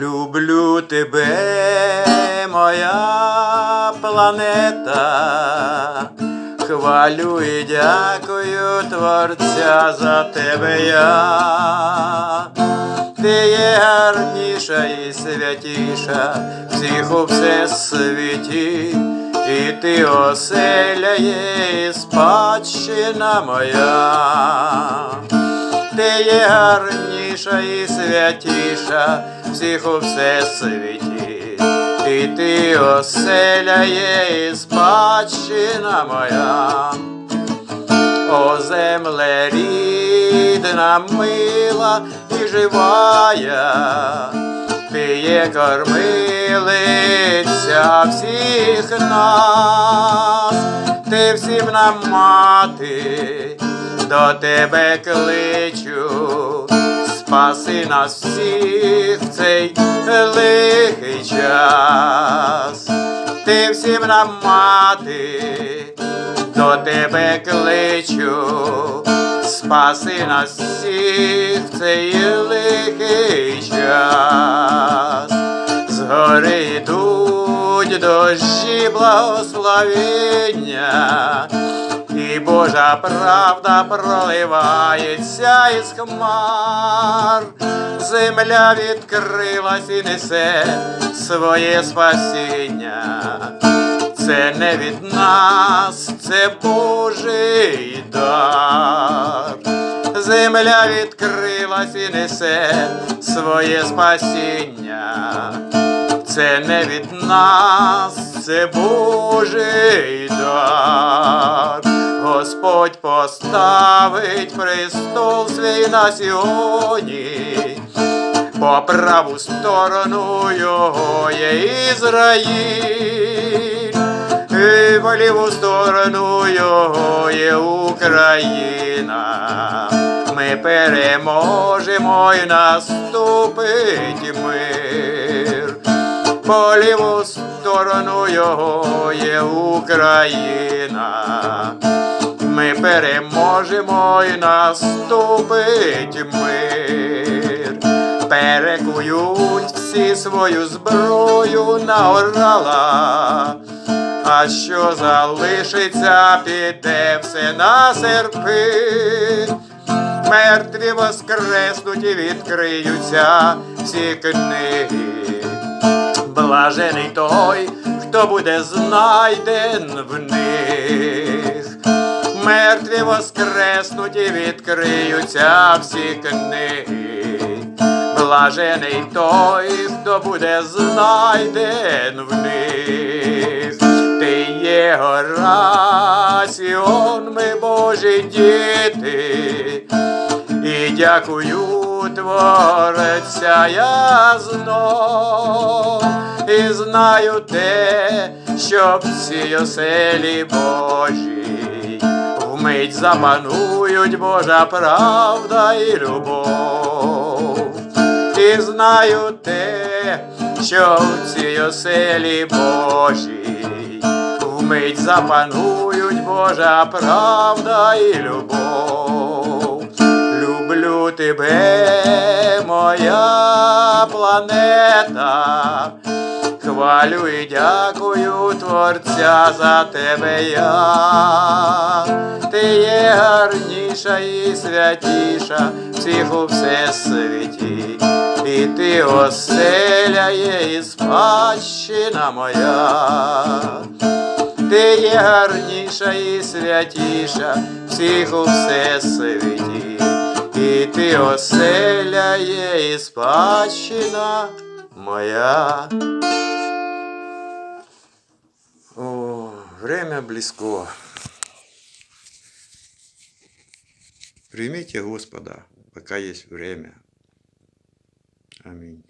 Люблю тебе, моя планета. Хвалю і дякую Творця за тебе я. Ти є гарніша і святіша всіх у всесвіті, і ти оселя є і спадщина моя. Ти є гарніша і святіша всіх у всесвіті, і ти оселя є і спадщина моя. О земле рідна, мила і живая, ти є кормилиця всіх нас, ти всім нам мати, до тебе кличу, спаси нас всіх в цей лихий час, ти всім нам мати до тебе кличу, спаси нас всіх в цей лихий час. Згори йдуть дощі благословення, Божа правда проливається із хмар. Земля відкрилась і несе своє спасіння. Це не від нас, це Божий дар. Земля відкрилась і несе своє спасіння. Це не від нас, це Божий дар. Господь поставить престол свій на сьогодні. По праву сторону його є Ізраїль, і по ліву сторону його є Україна. Ми переможемо і наступить мир. По ліву сторону його є Україна. Переможемо і наступить мир. Перекують всі свою зброю на орала. А що залишиться, піде все на серпи. Мертві воскреснуть і відкриються всі книги. Блажений той, хто буде знайден в них. Мертві воскреснуть і відкриються всі книги. Блажений той, хто буде знайден в них. Ти є гора, Сіон, ми Божі діти. І дякую Творця я знов, і знаю те, що всі оселі Божі вмить запанують Божа правда і любов. І знаю те, що в цій оселі Божій вмить запанують Божа правда і любов. Люблю тебе, моя планета. Хвалю і дякую Творця за тебе я. Ти є гарніша і святіша всіх у всесвіті. І ти оселя є і спадщина моя. Ти є гарніша і святіша всіх у всесвіті, і ти оселя є і спадщина моя. Время близько. Примите Господа, пока есть время. Аминь.